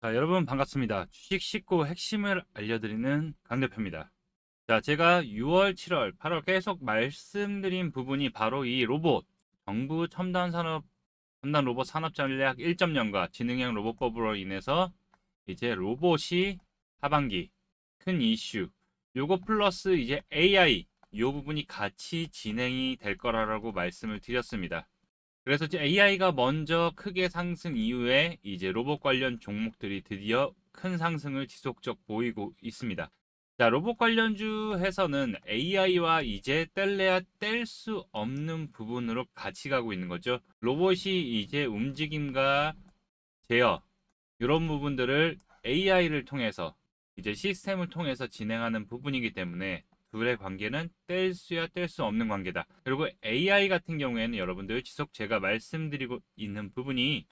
자, 여러분 반갑습니다. 주식 쉽고 핵심을 알려드리는 강 대표입니다. 자, 제가 6월, 7월, 8월 계속 말씀드린 부분이 바로 이 로봇, 정부 첨단 산업, 첨단 로봇 산업 전략 1.0과 지능형 로봇법으로 인해서 이제 로봇이 하반기 큰 이슈, 요거 플러스 이제 AI, 요 부분이 같이 진행이 될 거라고 말씀을 드렸습니다. 그래서 이제 AI가 먼저 크게 상승 이후에 이제 로봇 관련 종목들이 드디어 큰 상승을 지속적 보이고 있습니다. 자, 로봇 관련주에서는 AI와 이제 뗄래야 뗄 수 없는 부분으로 같이 가고 있는 거죠. 로봇이 이제 움직임과 제어 이런 부분들을 AI를 통해서 이제 시스템을 통해서 진행하는 부분이기 때문에 둘의 관계는 뗄 수야 뗄 수 없는 관계다. 그리고 AI 같은 경우에는 여러분들 지속 제가 말씀드리고 있는 부분이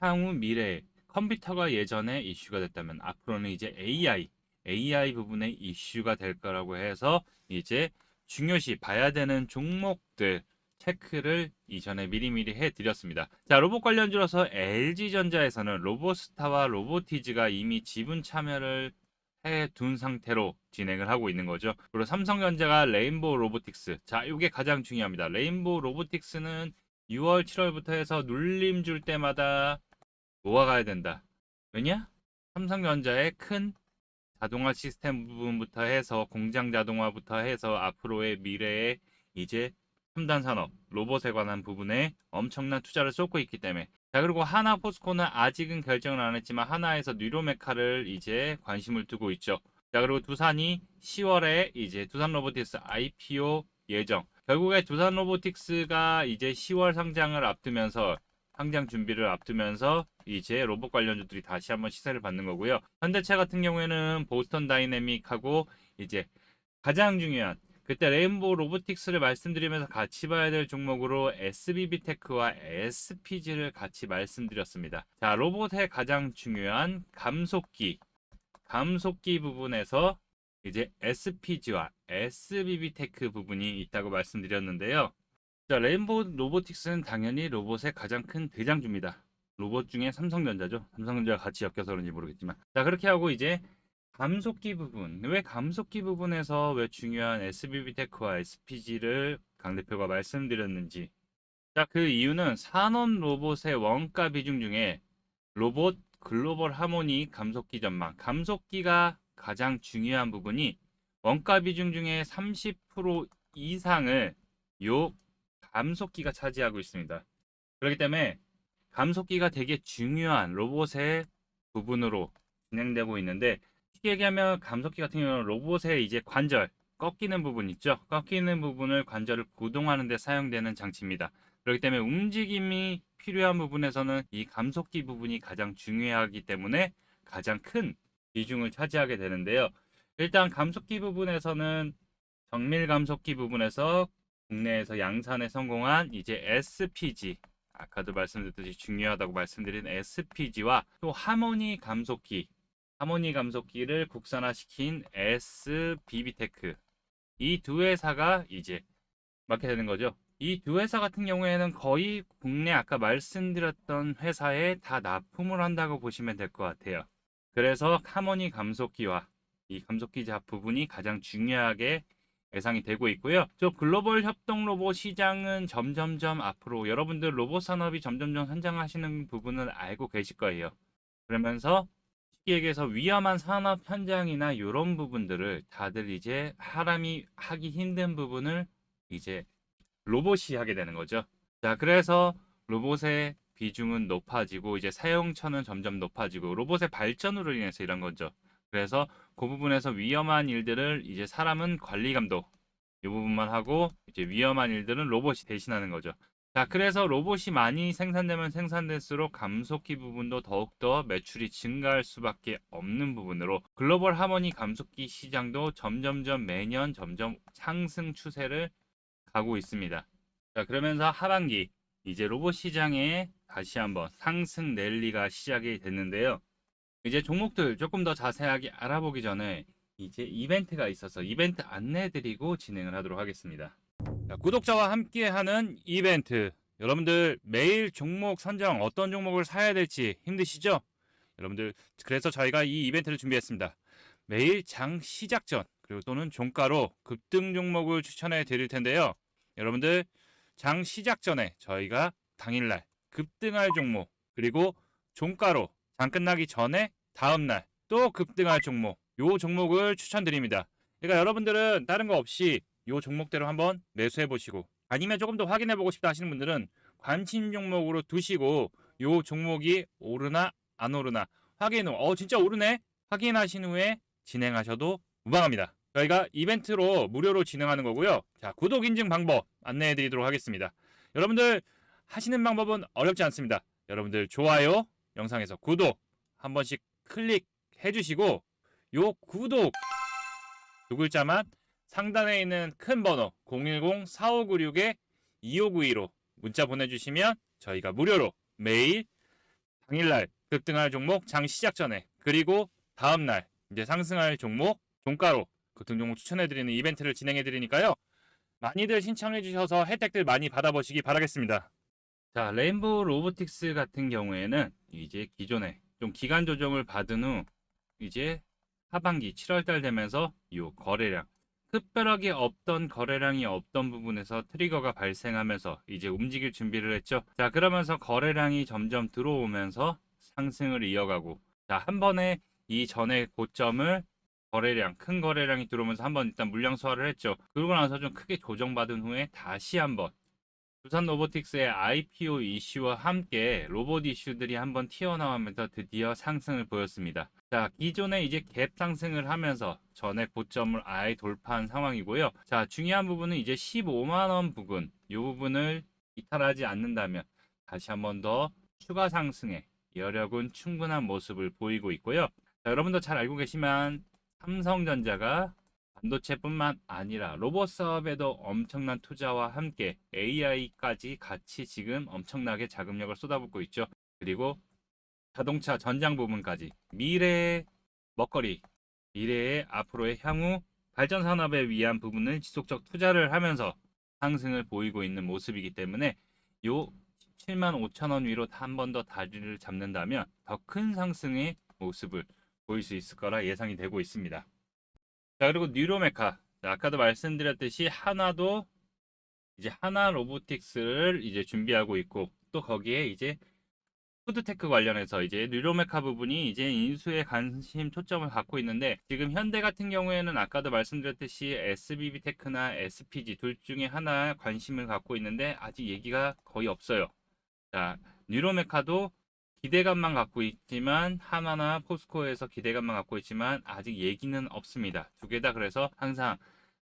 향후 미래 컴퓨터가 예전에 이슈가 됐다면 앞으로는 이제 AI, AI 부분의 이슈가 될 거라고 해서 이제 중요시 봐야 되는 종목들 체크를 이전에 미리미리 해드렸습니다. 자, 로봇 관련주로서 LG전자에서는 로보스타와 로보티즈가 이미 지분 참여를 해둔 상태로 진행을 하고 있는 거죠. 그리고 삼성전자가 레인보우 로보틱스. 자, 이게 가장 중요합니다. 레인보우 로보틱스는 6월, 7월부터 해서 눌림 줄 때마다 모아가야 된다. 왜냐? 삼성전자의 큰 자동화 시스템 부분부터 해서 공장 자동화부터 해서 앞으로의 미래에 이제 첨단 산업, 로봇에 관한 부분에 엄청난 투자를 쏟고 있기 때문에 자 그리고 하나 포스코는 아직은 결정을 안 했지만 하나에서 뉴로메카를 이제 관심을 두고 있죠. 자 그리고 두산이 10월에 이제 두산 로보틱스 IPO 예정. 결국에 두산 로보틱스가 이제 10월 상장을 앞두면서 상장 준비를 앞두면서 이제 로봇 관련주들이 다시 한번 시세를 받는 거고요. 현대차 같은 경우에는 보스턴 다이내믹하고 이제 가장 중요한 그때 레인보우 로보틱스를 말씀드리면서 같이 봐야 될 종목으로 SBB테크와 SPG를 같이 말씀드렸습니다. 자, 로봇의 가장 중요한 감속기, 감속기 부분에서 이제 SPG와 SBB테크 부분이 있다고 말씀드렸는데요. 자, 레인보우 로보틱스는 당연히 로봇의 가장 큰 대장주입니다. 로봇 중에 삼성전자죠. 삼성전자가 같이 엮여서 그런지 모르겠지만. 자, 그렇게 하고 이제 감속기 부분. 왜 감속기 부분에서 왜 중요한 SBB테크와 SPG를 강 대표가 말씀드렸는지. 자, 그 이유는 산업 로봇의 원가 비중 중에 로봇 글로벌 하모니 감속기 전망. 감속기가 가장 중요한 부분이 원가 비중 중에 30% 이상을 요 감속기가 차지하고 있습니다. 그렇기 때문에 감속기가 되게 중요한 로봇의 부분으로 진행되고 있는데 쉽게 얘기하면 감속기 같은 경우는 로봇의 이제 관절 꺾이는 부분 있죠. 꺾이는 부분을 관절을 구동하는 데 사용되는 장치입니다. 그렇기 때문에 움직임이 필요한 부분에서는 이 감속기 부분이 가장 중요하기 때문에 가장 큰 비중을 차지하게 되는데요. 일단 감속기 부분에서는 정밀 감속기 부분에서 국내에서 양산에 성공한 이제 SPG 아까도 말씀드렸듯이 중요하다고 말씀드린 SPG와 또 하모니 감속기 하모니 감속기를 국산화시킨 SBB테크 이 두 회사가 이제 맡게 되는 거죠. 이 두 회사 같은 경우에는 거의 국내 아까 말씀드렸던 회사에 다 납품을 한다고 보시면 될 것 같아요. 그래서 하모니 감속기와 이 감속기 잡 부분이 가장 중요하게 예상이 되고 있고요. 저 글로벌 협동 로봇 시장은 점점점 앞으로 여러분들 로봇 산업이 점점점 성장하시는 부분을 알고 계실 거예요. 그러면서 쉽게 얘기해서 위험한 산업 현장이나 이런 부분들을 다들 이제 사람이 하기 힘든 부분을 이제 로봇이 하게 되는 거죠. 자, 그래서 로봇의 비중은 높아지고 이제 사용처는 점점 높아지고 로봇의 발전으로 인해서 이런 거죠. 그래서 그 부분에서 위험한 일들을 이제 사람은 관리 감독 이 부분만 하고 이제 위험한 일들은 로봇이 대신하는 거죠. 자, 그래서 로봇이 많이 생산되면 생산될수록 감속기 부분도 더욱더 매출이 증가할 수밖에 없는 부분으로 글로벌 하모니 감속기 시장도 점점점 매년 점점 상승 추세를 가고 있습니다. 자, 그러면서 하반기 이제 로봇 시장에 다시 한번 상승 랠리가 시작이 됐는데요. 이제 종목들 조금 더 자세하게 알아보기 전에 이제 이벤트가 있어서 이벤트 안내드리고 진행을 하도록 하겠습니다. 자, 구독자와 함께하는 이벤트. 여러분들 매일 종목 선정 어떤 종목을 사야 될지 힘드시죠? 여러분들 그래서 저희가 이 이벤트를 준비했습니다. 매일 장 시작 전 그리고 또는 종가로 급등 종목을 추천해 드릴 텐데요. 여러분들 장 시작 전에 저희가 당일날 급등할 종목 그리고 종가로 장 끝나기 전에 다음날 또 급등할 종목 요 종목을 추천드립니다. 그러니까 여러분들은 다른 거 없이 요 종목대로 한번 매수해 보시고 아니면 조금 더 확인해 보고 싶다 하시는 분들은 관심 종목으로 두시고 요 종목이 오르나 안 오르나 확인 후, 어 진짜 오르네 확인하신 후에 진행하셔도 무방합니다. 저희가 이벤트로 무료로 진행하는 거고요. 자 구독 인증 방법 안내해 드리도록 하겠습니다. 여러분들 하시는 방법은 어렵지 않습니다. 여러분들 좋아요 영상에서 구독 한 번씩 클릭해 주시고 요 구독 두 글자만 상단에 있는 큰 번호 010-4596-2592로 문자 보내주시면 저희가 무료로 매일 당일날 급등할 종목 장 시작 전에 그리고 다음날 이제 상승할 종목 종가로 급등 종목 추천해드리는 이벤트를 진행해드리니까요. 많이들 신청해주셔서 혜택들 많이 받아보시기 바라겠습니다. 자, 레인보우 로보틱스 같은 경우에는 이제 기존에 좀 기간 조정을 받은 후 이제 하반기 7월달 되면서 이 거래량 특별하게 없던 거래량이 없던 부분에서 트리거가 발생하면서 이제 움직일 준비를 했죠. 자, 그러면서 거래량이 점점 들어오면서 상승을 이어가고 자, 한 번에 이 전에 고점을 거래량, 큰 거래량이 들어오면서 한번 일단 물량 소화를 했죠. 그러고 나서 좀 크게 조정받은 후에 다시 한번 두산 로보틱스의 IPO 이슈와 함께 로봇 이슈들이 한번 튀어나오면서 드디어 상승을 보였습니다. 자, 기존에 이제 갭 상승을 하면서 전에 고점을 아예 돌파한 상황이고요. 자, 중요한 부분은 이제 15만 원 부근, 이 부분을 이탈하지 않는다면 다시 한 번 더 추가 상승에 여력은 충분한 모습을 보이고 있고요. 자, 여러분도 잘 알고 계시만 삼성전자가 반도체뿐만 아니라 로봇 사업에도 엄청난 투자와 함께 AI까지 같이 지금 엄청나게 자금력을 쏟아붓고 있죠. 그리고 자동차 전장 부분까지. 미래의 먹거리, 미래의 앞으로의 향후 발전 산업에 위한 부분을 지속적 투자를 하면서 상승을 보이고 있는 모습이기 때문에 요 17만 5천 원 위로 한 번 더 다리를 잡는다면 더 큰 상승의 모습을 보일 수 있을 거라 예상이 되고 있습니다. 자 그리고 뉴로메카. 자, 아까도 말씀드렸듯이 하나도 이제 하나 로보틱스를 이제 준비하고 있고 또 거기에 이제 푸드테크 관련해서 이제 뉴로메카 부분이 이제 인수에 관심 초점을 갖고 있는데 지금 현대 같은 경우에는 아까도 말씀드렸듯이 SBB 테크나 SPG 둘 중에 하나 관심을 갖고 있는데 아직 얘기가 거의 없어요. 자 뉴로메카도 기대감만 갖고 있지만 하나나 포스코에서 기대감만 갖고 있지만 아직 얘기는 없습니다. 두 개 다 그래서 항상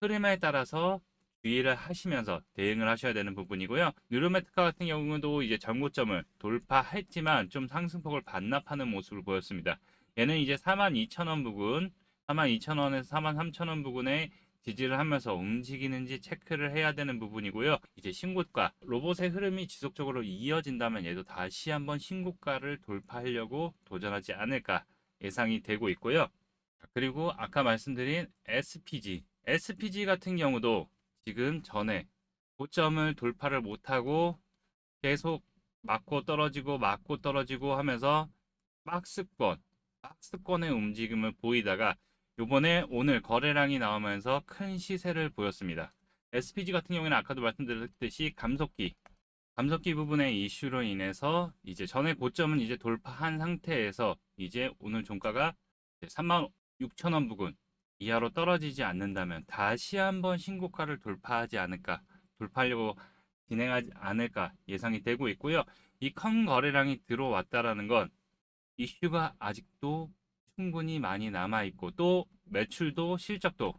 흐름에 따라서 주의를 하시면서 대응을 하셔야 되는 부분이고요. 뉴로메트카 같은 경우도 이제 전고점을 돌파했지만 좀 상승폭을 반납하는 모습을 보였습니다. 얘는 이제 42,000원 부근, 42,000원에서 43,000원 부근에 지지를 하면서 움직이는지 체크를 해야 되는 부분이고요. 이제 신고가 로봇의 흐름이 지속적으로 이어진다면 얘도 다시 한번 신고가를 돌파하려고 도전하지 않을까 예상이 되고 있고요. 그리고 아까 말씀드린 SPG, SPG 같은 경우도 지금 전에 고점을 돌파를 못하고 계속 맞고 떨어지고 맞고 떨어지고 하면서 박스권, 박스권의 움직임을 보이다가 요번에 오늘 거래량이 나오면서 큰 시세를 보였습니다. SPG 같은 경우에는 아까도 말씀드렸듯이 감속기, 감속기 부분의 이슈로 인해서 이제 전에 고점은 이제 돌파한 상태에서 이제 오늘 종가가 3만 6천 원 부근 이하로 떨어지지 않는다면 다시 한번 신고가를 돌파하지 않을까, 돌파하려고 진행하지 않을까 예상이 되고 있고요. 이 큰 거래량이 들어왔다라는 건 이슈가 아직도 충분히 많이 남아 있고 또 매출도 실적도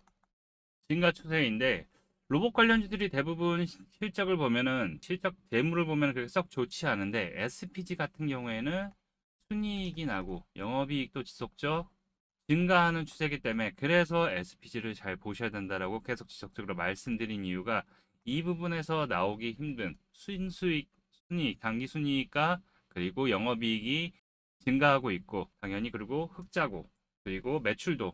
증가 추세인데 로봇 관련주들이 대부분 시- 실적을 보면은 실적 재물을 보면 그렇게 썩 좋지 않은데 SPG 같은 경우에는 순이익이 나고 영업이익도 지속적 증가하는 추세이기 때문에 그래서 SPG를 잘 보셔야 된다라고 계속 지속적으로 말씀드린 이유가 이 부분에서 나오기 힘든 순수익, 순이익, 당기 순이익과 그리고 영업이익이 증가하고 있고 당연히 그리고 흑자고 그리고 매출도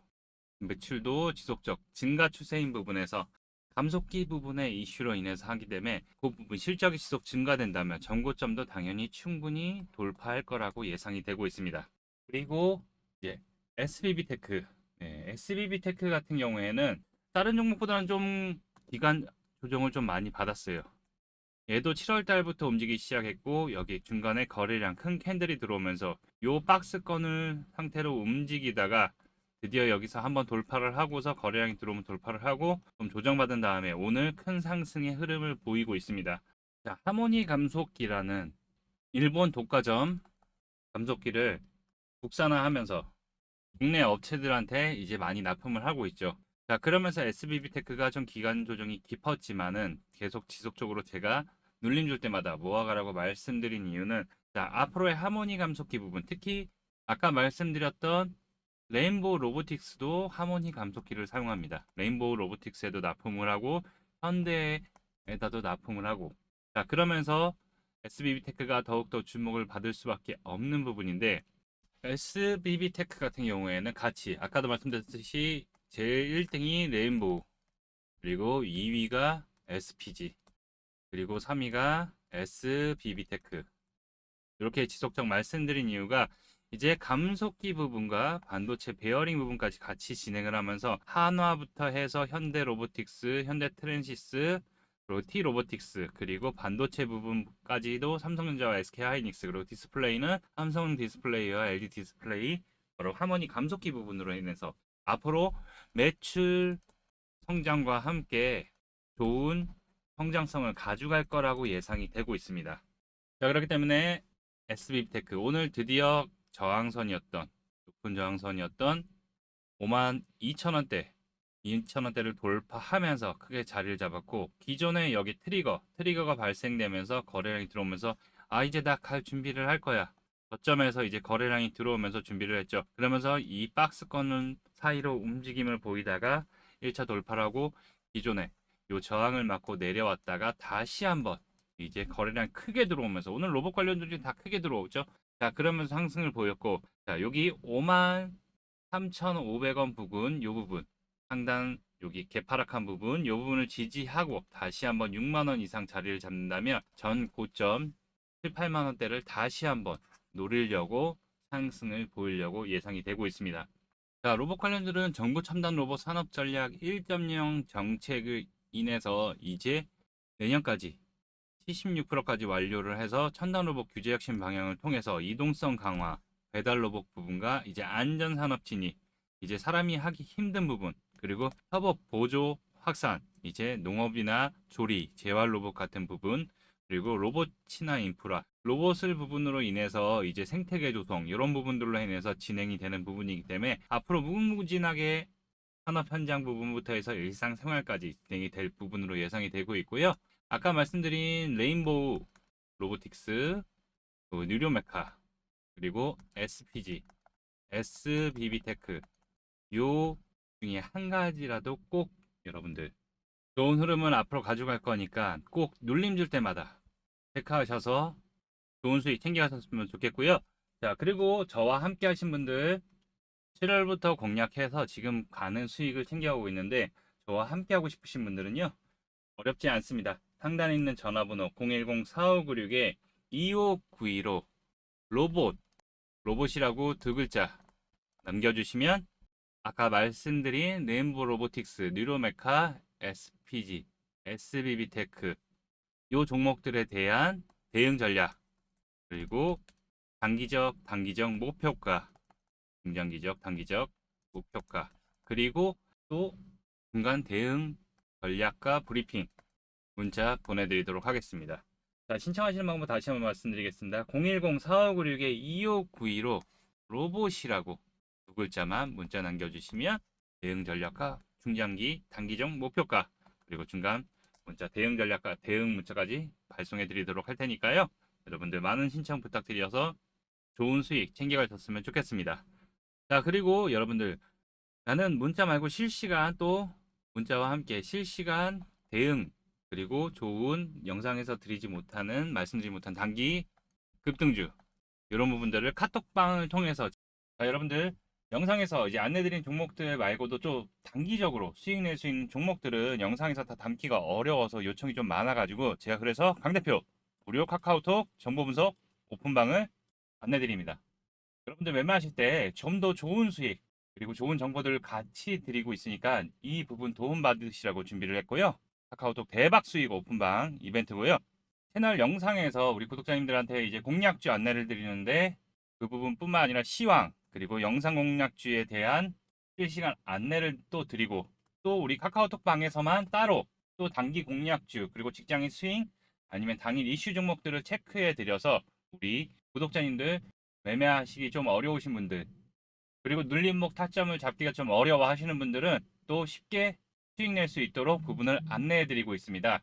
매출도 지속적 증가 추세인 부분에서 감속기 부분의 이슈로 인해서 하기 때문에 그 부분 실적이 지속 증가된다면 전고점도 당연히 충분히 돌파할 거라고 예상이 되고 있습니다. 그리고 이제 SBB 테크. 네, SBB 테크 같은 경우에는 다른 종목보다는 좀 기간 조정을 좀 많이 받았어요. 얘도 7월 달부터 움직이기 시작했고 여기 중간에 거래량 큰 캔들이 들어오면서 요 박스권을 상태로 움직이다가 드디어 여기서 한번 돌파를 하고서 거래량이 들어오면 돌파를 하고 좀 조정받은 다음에 오늘 큰 상승의 흐름을 보이고 있습니다. 자, 하모니 감속기라는 일본 독과점 감속기를 국산화하면서 국내 업체들한테 이제 많이 납품을 하고 있죠. 자, 그러면서 SBB 테크가 좀 기간 조정이 깊었지만은 계속 지속적으로 제가 눌림 줄 때마다 모아가라고 말씀드린 이유는 자, 앞으로의 하모니 감속기 부분, 특히 아까 말씀드렸던 레인보우 로보틱스도 하모니 감속기를 사용합니다. 레인보우 로보틱스에도 납품을 하고 현대에다도 납품을 하고 자, 그러면서 SBB 테크가 더욱더 주목을 받을 수밖에 없는 부분인데 SBB 테크 같은 경우에는 같이 아까도 말씀드렸듯이 제 1등이 레인보우 그리고 2위가 SPG 그리고 3위가 SBB 테크. 이렇게 지속적 말씀드린 이유가 이제 감속기 부분과 반도체 베어링 부분까지 같이 진행을 하면서 한화부터 해서 현대 로보틱스, 현대 트랜시스, 그리고 T 로보틱스, 그리고 반도체 부분까지도 삼성전자와 SK 하이닉스, 그리고 디스플레이는 삼성 디스플레이와 LG 디스플레이, 바로 하모니 감속기 부분으로 인해서 앞으로 매출 성장과 함께 좋은 성장성을 가져갈 거라고 예상이 되고 있습니다. 자, 그렇기 때문에 SBTech 오늘 드디어 저항선이었던 높은 저항선이었던 5만 2천 원대 2천 원대를 돌파하면서 크게 자리를 잡았고 기존에 여기 트리거 트리거가 발생되면서 거래량이 들어오면서 아 이제 나 갈 준비를 할 거야. 저점에서 이제 거래량이 들어오면서 준비를 했죠. 그러면서 이 박스권 사이로 움직임을 보이다가 1차 돌파를 하고 기존에 요 저항을 맞고 내려왔다가 다시 한번 이제 거래량 크게 들어오면서 오늘 로봇 관련 주들이 다 크게 들어오죠. 자, 그러면서 상승을 보였고, 자, 여기 5만 3,500원 부근, 요 부분, 상단, 여기 개파락한 부분, 요 부분을 지지하고 다시 한번 6만 원 이상 자리를 잡는다면 전 고점 7, 8만 원대를 다시 한번 노리려고 상승을 보이려고 예상이 되고 있습니다. 자, 로봇 관련들은 정부 첨단 로봇 산업 전략 1.0 정책을 인해서 이제 내년까지 76%까지 완료를 해서 첨단 로봇 규제 혁신 방향을 통해서 이동성 강화, 배달 로봇 부분과 이제 안전 산업 진입, 이제 사람이 하기 힘든 부분, 그리고 협업 보조 확산, 이제 농업이나 조리, 재활 로봇 같은 부분, 그리고 로봇 친화 인프라, 로봇을 부분으로 인해서 이제 생태계 조성 이런 부분들로 인해서 진행이 되는 부분이기 때문에 앞으로 무궁무진하게 산업 현장 부분부터 해서 일상생활까지 진행이 될 부분으로 예상이 되고 있고요. 아까 말씀드린 레인보우 로보틱스, 그 뉴로메카, 그리고 SPG, SBB테크 요 중에 한 가지라도 꼭 여러분들 좋은 흐름을 앞으로 가져갈 거니까 꼭 눌림 줄 때마다 체크하셔서 좋은 수익 챙겨가셨으면 좋겠고요. 자, 그리고 저와 함께 하신 분들 7월부터 공략해서 지금 가는 수익을 챙겨가고 있는데 저와 함께 하고 싶으신 분들은요. 어렵지 않습니다. 상단에 있는 전화번호 010-4596에 2592로 로봇, 로봇이라고 두 글자 남겨주시면 아까 말씀드린 네임보 로보틱스, 뉴로메카, SPG, SBB테크 요 종목들에 대한 대응 전략 그리고 단기적, 단기적 목표가 중장기적, 단기적 목표가 그리고 또 중간 대응 전략과 브리핑 문자 보내드리도록 하겠습니다. 자, 신청하시는 방법 다시 한번 말씀드리겠습니다. 010-4596-2592로 로봇이라고 두 글자만 문자 남겨주시면 대응 전략과 중장기, 단기적 목표가 그리고 중간 문자 대응 전략과 대응 문자까지 발송해 드리도록 할 테니까요. 여러분들 많은 신청 부탁드려서 좋은 수익 챙겨가셨으면 좋겠습니다. 자, 그리고 여러분들 나는 문자 말고 실시간 또 문자와 함께 실시간 대응 그리고 좋은 영상에서 드리지 못하는 말씀드리지 못한 단기 급등주 이런 부분들을 카톡방을 통해서 자, 여러분들 영상에서 이제 안내드린 종목들 말고도 좀 단기적으로 수익 낼 수 있는 종목들은 영상에서 다 담기가 어려워서 요청이 좀 많아가지고 제가 그래서 강 대표 무료 카카오톡 정보 분석 오픈방을 안내드립니다. 여러분들 매매하실 때 좀 더 좋은 수익 그리고 좋은 정보들을 같이 드리고 있으니까 이 부분 도움 받으시라고 준비를 했고요. 카카오톡 대박 수익 오픈방 이벤트고요. 채널 영상에서 우리 구독자님들한테 이제 공략주 안내를 드리는데 그 부분뿐만 아니라 시황 그리고 영상 공략주에 대한 실시간 안내를 또 드리고 또 우리 카카오톡 방에서만 따로 또 단기 공략주 그리고 직장인 스윙 아니면 당일 이슈 종목들을 체크해 드려서 우리 구독자님들 매매하시기 좀 어려우신 분들 그리고 눌림목 타점을 잡기가 좀 어려워 하시는 분들은 또 쉽게 수익 낼 수 있도록 부분을 안내해 드리고 있습니다.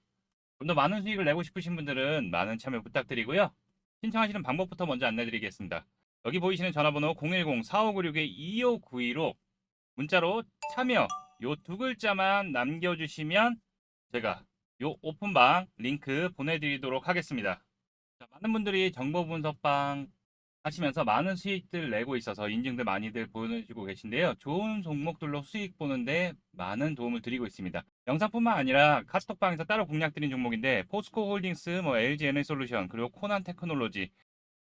좀 더 많은 수익을 내고 싶으신 분들은 많은 참여 부탁드리고요. 신청하시는 방법부터 먼저 안내 드리겠습니다. 여기 보이시는 전화번호 010-4596-2592로 문자로 참여 요 두 글자만 남겨주시면 제가 요 오픈방 링크 보내드리도록 하겠습니다. 자, 많은 분들이 정보 분석방 하시면서 많은 수익들 내고 있어서 인증들 많이들 보내주고 계신데요. 좋은 종목들로 수익 보는데 많은 도움을 드리고 있습니다. 영상뿐만 아니라 카스톡방에서 따로 공략드린 종목인데 포스코 홀딩스, 뭐 LG 에너솔루션, 그리고 코난 테크놀로지,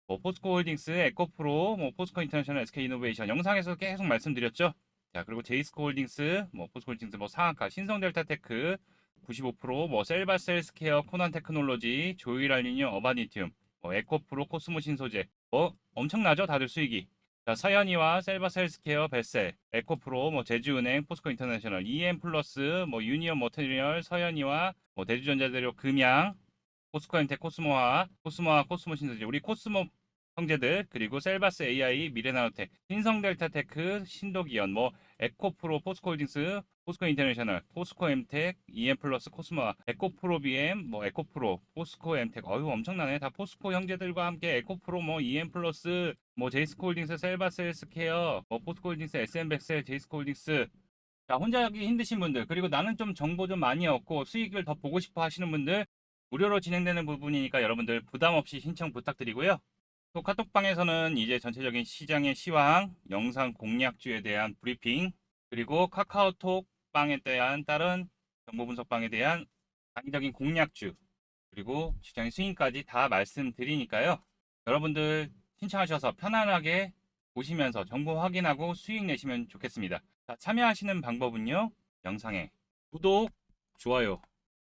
뭐 포스코 홀딩스, 에코프로, 뭐 포스코 인터내셔널, SK 이노베이션 영상에서 계속 말씀드렸죠. 자 그리고 제이스코 홀딩스, 뭐 포스코 홀딩스, 뭐 상한가, 신성델타테크 95%, 뭐 셀바스 헬스케어, 코난 테크놀로지, 조일알리니um, 어바니튬, 뭐 에코프로, 코스모 신 소재, 뭐 엄청나죠 다들 수익이. 자 서현이와 셀바스 헬스케어, 베셀, 에코프로, 뭐 제주은행, 포스코 인터내셔널, EM 플러스, 뭐 유니언 머테리얼, 서현이와 뭐 대주전자재료, 금양, 포스코 엔텍, 코스모화, 코스모화, 코스모 신소재, 우리 코스모 형제들 그리고 셀바스 AI, 미래나노텍, 신성델타테크, 신도기연, 뭐 에코프로, 포스코홀딩스, 포스코 인터내셔널, 포스코 엠텍, EM 플러스, 코스모아, 에코프로 BM, 뭐 에코프로, 포스코 엠텍, 어휴 엄청나네. 다 포스코 형제들과 함께 에코프로, 뭐 EM 플러스, 뭐 제이스코홀딩스, 셀바스 헬스케어, 뭐 포스코홀딩스, SM백셀, 제이스코홀딩스. 자 혼자 하기 힘드신 분들 그리고 나는 좀 정보 좀 많이 얻고 수익을 더 보고 싶어 하시는 분들 무료로 진행되는 부분이니까 여러분들 부담 없이 신청 부탁드리고요. 또 카톡방에서는 이제 전체적인 시장의 시황, 영상 공략주에 대한 브리핑, 그리고 카카오톡 방에 대한 다른 정보 분석방에 대한 장기적인 공략주, 그리고 시장의 스윙까지 다 말씀드리니까요. 여러분들 신청하셔서 편안하게 보시면서 정보 확인하고 수익 내시면 좋겠습니다. 자, 참여하시는 방법은요. 영상에 구독, 좋아요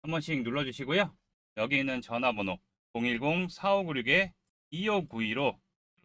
한 번씩 눌러주시고요. 여기 있는 전화번호 010-4596-2592로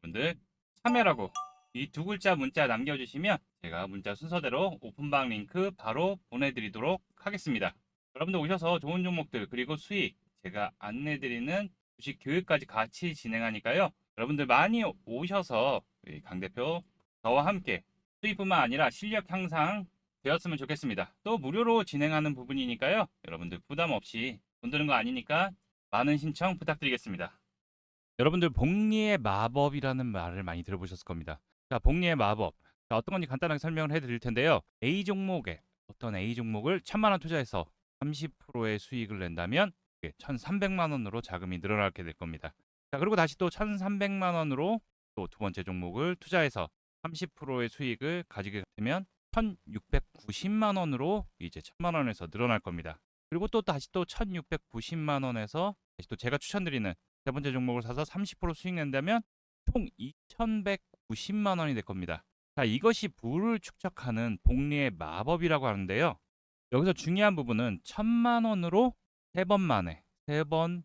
여러분들 참여라고 이 두 글자 문자 남겨주시면 제가 문자 순서대로 오픈방 링크 바로 보내드리도록 하겠습니다. 여러분들 오셔서 좋은 종목들 그리고 수익 제가 안내드리는 주식 교육까지 같이 진행하니까요. 여러분들 많이 오셔서 강 대표 저와 함께 수익뿐만 아니라 실력 향상 되었으면 좋겠습니다. 또 무료로 진행하는 부분이니까요. 여러분들 부담 없이 돈 드는 거 아니니까 많은 신청 부탁드리겠습니다. 여러분들 복리의 마법이라는 말을 많이 들어보셨을 겁니다. 자, 복리의 마법. 자, 어떤 건지 간단하게 설명을 해드릴 텐데요. A 종목에 어떤 A 종목을 천만 원 투자해서 30%의 수익을 낸다면 1,300만 원으로 자금이 늘어나게 될 겁니다. 자, 그리고 다시 또 1,300만 원으로 또 두 번째 종목을 투자해서 30%의 수익을 가지게 되면 1,690만 원으로 이제 1,000만 원에서 늘어날 겁니다. 그리고 또 다시 또 1,690만 원에서 다시 또 제가 추천드리는 세 번째 종목을 사서 30% 수익 낸다면 총 2,190만 원이 될 겁니다. 자, 이것이 부를 축적하는 복리의 마법이라고 하는데요. 여기서 중요한 부분은 1,000만 원으로 세 번 만에 세 번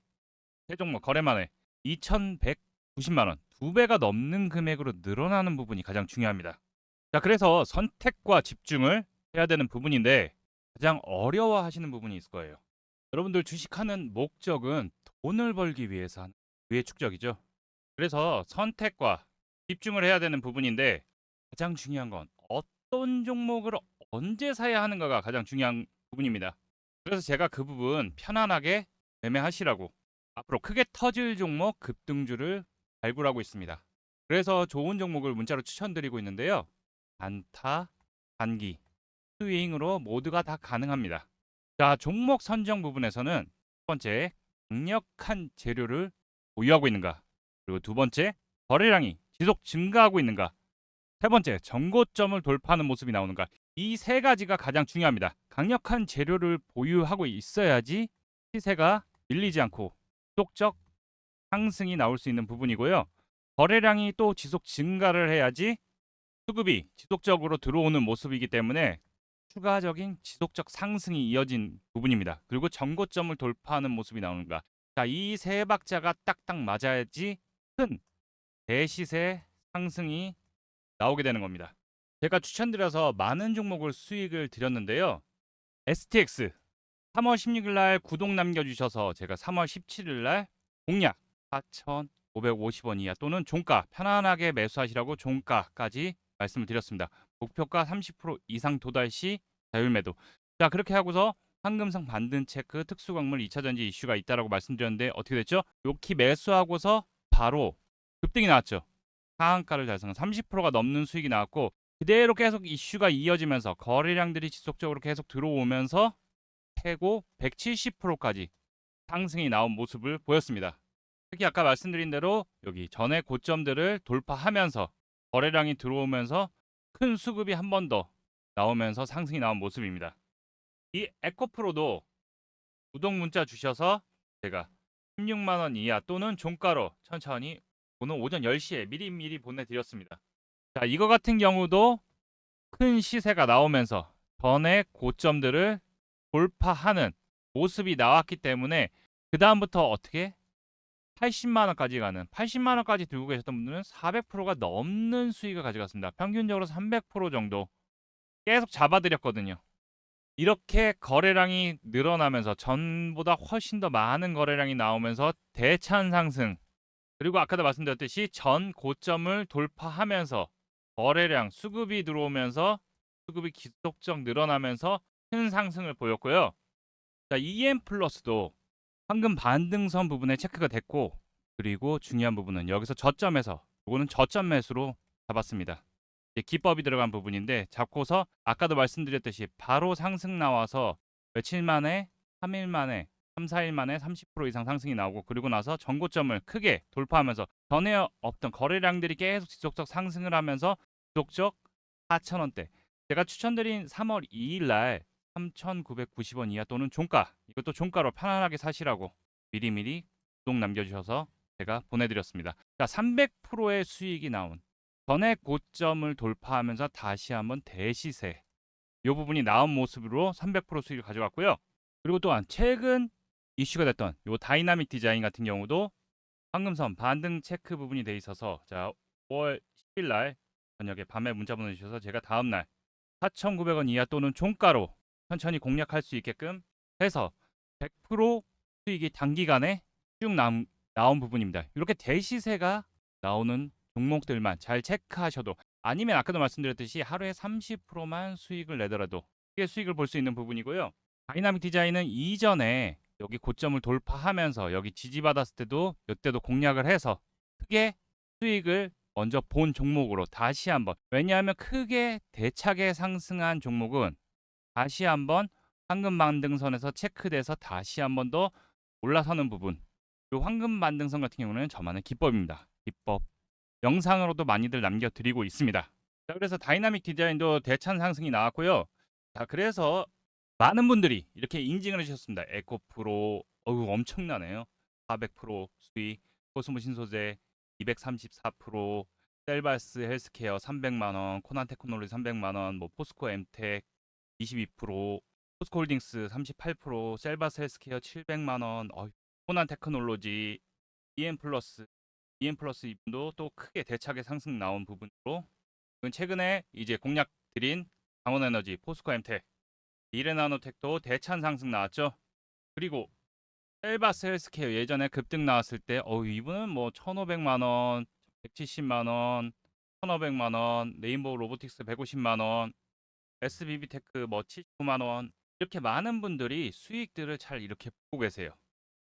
세 종목 거래 만에 2,190만 원, 두 배가 넘는 금액으로 늘어나는 부분이 가장 중요합니다. 자, 그래서 선택과 집중을 해야 되는 부분인데 가장 어려워하시는 부분이 있을 거예요. 여러분들 주식하는 목적은 돈을 벌기 위해서 하는 그의 축적이죠. 그래서 선택과 집중을 해야 되는 부분인데 가장 중요한 건 어떤 종목을 언제 사야 하는가가 가장 중요한 부분입니다. 그래서 제가 그 부분 편안하게 매매하시라고 앞으로 크게 터질 종목 급등주를 발굴하고 있습니다. 그래서 좋은 종목을 문자로 추천드리고 있는데요. 단타, 단기, 스윙으로 모두가 다 가능합니다. 자, 종목 선정 부분에서는 첫 번째, 강력한 재료를 보유하고 있는가? 그리고 두 번째, 거래량이 지속 증가하고 있는가? 세 번째, 정고점을 돌파하는 모습이 나오는가? 이 세 가지가 가장 중요합니다. 강력한 재료를 보유하고 있어야지 시세가 밀리지 않고 지속적 상승이 나올 수 있는 부분이고요. 거래량이 또 지속 증가를 해야지 수급이 지속적으로 들어오는 모습이기 때문에 추가적인 지속적 상승이 이어진 부분입니다. 그리고 정고점을 돌파하는 모습이 나오는가. 자, 이 세 박자가 딱딱 맞아야지 큰 대시세 상승이 나오게 되는 겁니다. 제가 추천드려서 많은 종목을 수익을 드렸는데요. STX 3월 16일 날 구독 남겨주셔서 제가 3월 17일 날 공략 4,550원 이하 또는 종가 편안하게 매수하시라고 종가까지 말씀을 드렸습니다. 목표가 30% 이상 도달 시 자율 매도. 자 그렇게 하고서 황금성 반등 체크 특수광물 2차전지 이슈가 있다라고 말씀드렸는데 어떻게 됐죠? 요키 매수하고서 바로 급등이 나왔죠. 상한가를 달성한 30%가 넘는 수익이 나왔고 그대로 계속 이슈가 이어지면서 거래량들이 지속적으로 계속 들어오면서 최고 170%까지 상승이 나온 모습을 보였습니다. 특히 아까 말씀드린 대로 여기 전에 고점들을 돌파하면서 거래량이 들어오면서 큰 수급이 한 번 더 나오면서 상승이 나온 모습입니다. 이 에코프로도 구독 문자 주셔서 제가 16만 원 이하 또는 종가로 천천히 오늘 오전 10시에 미리미리 보내드렸습니다. 자, 이거 같은 경우도 큰 시세가 나오면서 전에 고점들을 돌파하는 모습이 나왔기 때문에 그 다음부터 어떻게 80만 원까지 가는 80만 원까지 들고 계셨던 분들은 400%가 넘는 수익을 가져갔습니다. 평균적으로 300% 정도 계속 잡아드렸거든요. 이렇게 거래량이 늘어나면서 전보다 훨씬 더 많은 거래량이 나오면서 대찬 상승 그리고 아까도 말씀드렸듯이 전 고점을 돌파하면서 거래량 수급이 들어오면서 수급이 지속적 늘어나면서 큰 상승을 보였고요. 자, EM 플러스도 황금 반등선 부분에 체크가 됐고 그리고 중요한 부분은 여기서 저점에서 이거는 저점 매수로 잡았습니다. 기법이 들어간 부분인데 잡고서 아까도 말씀드렸듯이 바로 상승 나와서 며칠 만에 3일 만에 3, 4일 만에 30% 이상 상승이 나오고 그리고 나서 전고점을 크게 돌파하면서 전에 없던 거래량들이 계속 지속적 상승을 하면서 지속적 4,000원대 제가 추천드린 3월 2일 날 3,990원 이하 또는 종가 이것도 종가로 편안하게 사시라고 미리미리 구독 남겨주셔서 제가 보내드렸습니다. 자, 300%의 수익이 나온 전액 고점을 돌파하면서 다시 한번 대시세 이 부분이 나온 모습으로 300% 수익을 가져갔고요. 그리고 또한 최근 이슈가 됐던 이 다이나믹 디자인 같은 경우도 황금선 반등 체크 부분이 돼 있어서 자 5월 10일 날 저녁에 밤에 문자 보내주셔서 제가 다음 날 4,900원 이하 또는 종가로 천천히 공략할 수 있게끔 해서 100% 수익이 단기간에 쭉 남, 나온 부분입니다. 이렇게 대시세가 나오는 종목들만 잘 체크하셔도 아니면 아까도 말씀드렸듯이 하루에 30%만 수익을 내더라도 크게 수익을 볼 수 있는 부분이고요. 다이나믹 디자인은 이전에 여기 고점을 돌파하면서 여기 지지받았을 때도 이때도 공략을 해서 크게 수익을 먼저 본 종목으로 다시 한번 왜냐하면 크게 대차게 상승한 종목은 다시 한번 황금 반등선에서 체크돼서 다시 한번 더 올라서는 부분. 이 황금 반등선 같은 경우는 저만의 기법입니다. 기법 영상으로도 많이들 남겨드리고 있습니다. 자, 그래서 다이나믹 디자인도 대찬 상승이 나왔고요. 자, 그래서 많은 분들이 이렇게 인증을 해주셨습니다. 에코프로, 어우 엄청나네요. 400% 수익, 코스모 신소재 234%, 셀바스 헬스케어 300만 원, 코난 테크놀로지 300만 원, 뭐 포스코 엠텍 22%, 포스코홀딩스 38%, 셀바스 헬스케어 700만 원, 어, 코난 테크놀로지, EM 플러스, EM 플러스 이분도 또 크게 대차게 상승 나온 부분으로 최근에 이제 공략 드린 강원에너지, 포스코 엠텍, 이레나노텍도 대찬 상승 나왔죠. 그리고 셀바스 헬스케어 예전에 급등 나왔을 때, 어 이분은 뭐 1,500만 원, 170만 원, 1,500만 원, 레인보우 로보틱스 150만 원, SBB 테크 뭐 79만 원 이렇게 많은 분들이 수익들을 잘 이렇게 보고 계세요.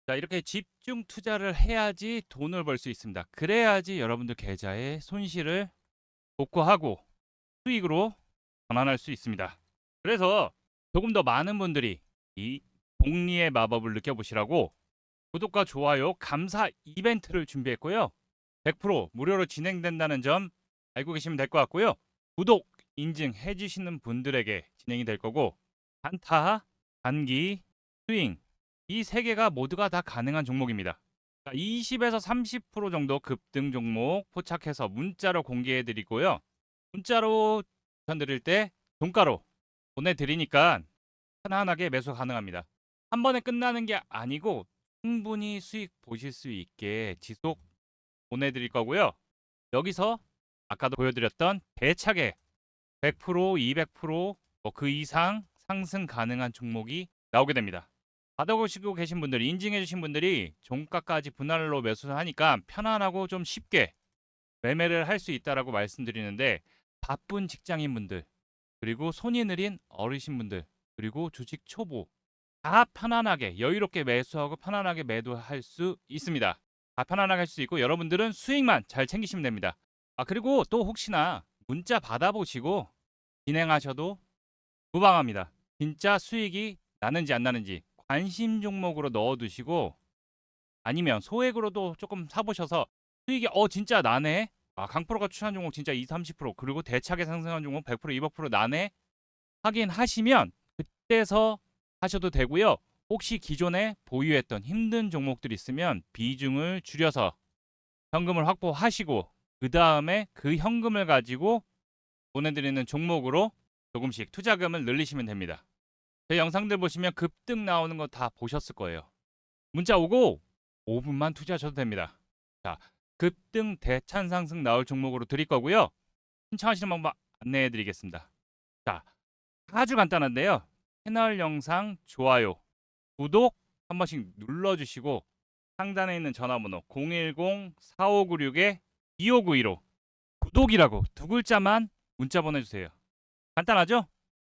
자, 이렇게 집중 투자를 해야지 돈을 벌 수 있습니다. 그래야지 여러분들 계좌의 손실을 복구하고 수익으로 전환할 수 있습니다. 그래서 조금 더 많은 분들이 이 복리의 마법을 느껴보시라고 구독과 좋아요 감사 이벤트를 준비했고요. 100% 무료로 진행된다는 점 알고 계시면 될 것 같고요. 구독, 인증해 주시는 분들에게 진행이 될 거고 단타, 단기, 스윙 이 세 개가 모두가 다 가능한 종목입니다. 자, 20에서 30% 정도 급등 종목 포착해서 문자로 공개해 드리고요. 문자로 추천드릴 때 종가로 보내드리니까 편안하게 매수 가능합니다. 한 번에 끝나는 게 아니고 충분히 수익 보실 수 있게 지속 보내드릴 거고요. 여기서 아까도 보여드렸던 대차게 100%, 200%그 이상 상승 가능한 종목이 나오게 됩니다. 받아보시고 계신 분들이 인증해주신 분들이 종가까지 분할로 매수를 하니까 편안하고 좀 쉽게 매매를 할 수 있다라고 말씀드리는데 바쁜 직장인 분들 그리고 손이 느린 어르신 분들 그리고 주식 초보 다 편안하게 여유롭게 매수하고 편안하게 매도할 수 있습니다. 다 편안하게 할 수 있고 여러분들은 수익만 잘 챙기시면 됩니다. 아 그리고 또 혹시나 문자 받아보시고 진행하셔도 무방합니다. 진짜 수익이 나는지 안 나는지 관심 종목으로 넣어두시고 아니면 소액으로도 조금 사보셔서 수익이 어 진짜 나네 아 강프로가 추천한 종목 진짜 20, 30% 그리고 대차게 상승한 종목 100% 200% 나네 확인하시면 그때서 하셔도 되고요. 혹시 기존에 보유했던 힘든 종목들 있으면 비중을 줄여서 현금을 확보하시고 그 다음에 그 현금을 가지고 보내드리는 종목으로 조금씩 투자금을 늘리시면 됩니다. 제 영상들 보시면 급등 나오는 거 다 보셨을 거예요. 문자 오고 5분만 투자하셔도 됩니다. 자, 급등 대찬 상승 나올 종목으로 드릴 거고요. 신청하시는 방법 안내해 드리겠습니다. 자, 아주 간단한데요. 채널 영상 좋아요, 구독 한 번씩 눌러주시고 상단에 있는 전화번호 010-4596-2592로 구독이라고 두 글자만 문자 보내주세요. 간단하죠?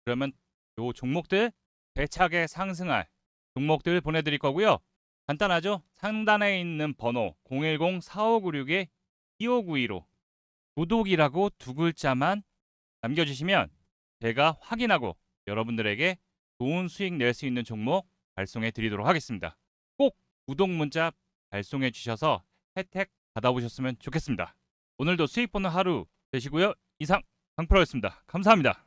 그러면 요 종목들 대차게 상승할 종목들 보내드릴 거고요. 간단하죠? 상단에 있는 번호 010-4596-2592로 구독이라고 두 글자만 남겨주시면 제가 확인하고 여러분들에게 좋은 수익 낼 수 있는 종목 발송해 드리도록 하겠습니다. 꼭 구독 문자 발송해 주셔서 혜택 받아보셨으면 좋겠습니다. 오늘도 수익 보는 하루 되시고요. 이상 강프로였습니다. 감사합니다.